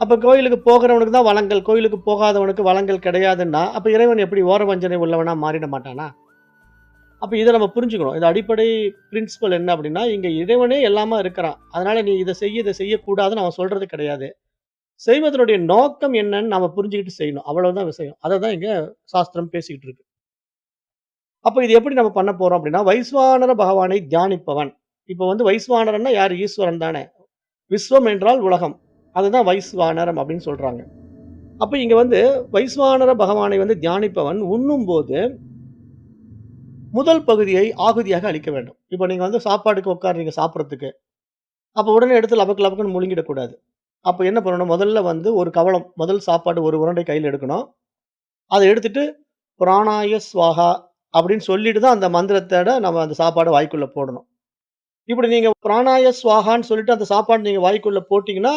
அப்போ கோயிலுக்கு போகிறவனுக்கு தான் வளங்கள், கோயிலுக்கு போகாதவனுக்கு வளங்கள் கிடையாதுன்னா, அப்போ இறைவன் எப்படி ஓர வஞ்சனை உள்ளவனா மாறிட மாட்டானா? அப்போ இதை நம்ம புரிஞ்சுக்கணும். இது அடிப்படை பிரின்சிபல் என்ன அப்படின்னா, இங்கே இறைவனே எல்லாமே இருக்கிறான். அதனால் நீ இதை செய்ய, இதை செய்யக்கூடாதுன்னு அவன் சொல்கிறது கிடையாது. செய்வதனுடைய நோக்கம் என்னன்னு நம்ம புரிஞ்சுக்கிட்டு செய்யணும். அவ்வளவுதான் விஷயம். அதை தான் இங்கே சாஸ்திரம் பேசிக்கிட்டு இருக்கு. அப்போ இது எப்படி நம்ம பண்ண போகிறோம் அப்படின்னா, வைஸ்வானர பகவானை தியானிப்பவன். இப்போ வந்து வைஸ்வானரன்னா யார் ஈஸ்வரன் தானே. விஸ்வம் என்றால் உலகம். அதுதான் வைஸ்வானரம் அப்படின்னு சொல்கிறாங்க அப்போ இங்கே வந்து வைஸ்வானர பகவானை வந்து தியானிப்பவன் உண்ணும்போது முதல் பகுதியை ஆகுதியாக அளிக்க வேண்டும். இப்போ நீங்கள் வந்து சாப்பாட்டுக்கு உட்கார்றீங்க சாப்பிட்றதுக்கு அப்போ உடனே எடுத்து லபக்கு லபக்குன்னு முழுங்கிடக்கூடாது. அப்போ என்ன பண்ணணும்? முதல்ல வந்து ஒரு கவளம், முதல் சாப்பாடு ஒரு உருண்டை கையில் எடுக்கணும். அதை எடுத்துட்டு பிராணாய ஸ்வாஹா அப்படின்னு சொல்லிட்டு தான் அந்த மந்திரத்தோட நம்ம அந்த சாப்பாடு வாய்க்குள்ளே போடணும். இப்படி நீங்கள் பிராணாய ஸ்வாகான்னு சொல்லிட்டு அந்த சாப்பாடு நீங்கள் வாய்க்குள்ளே போட்டிங்கன்னா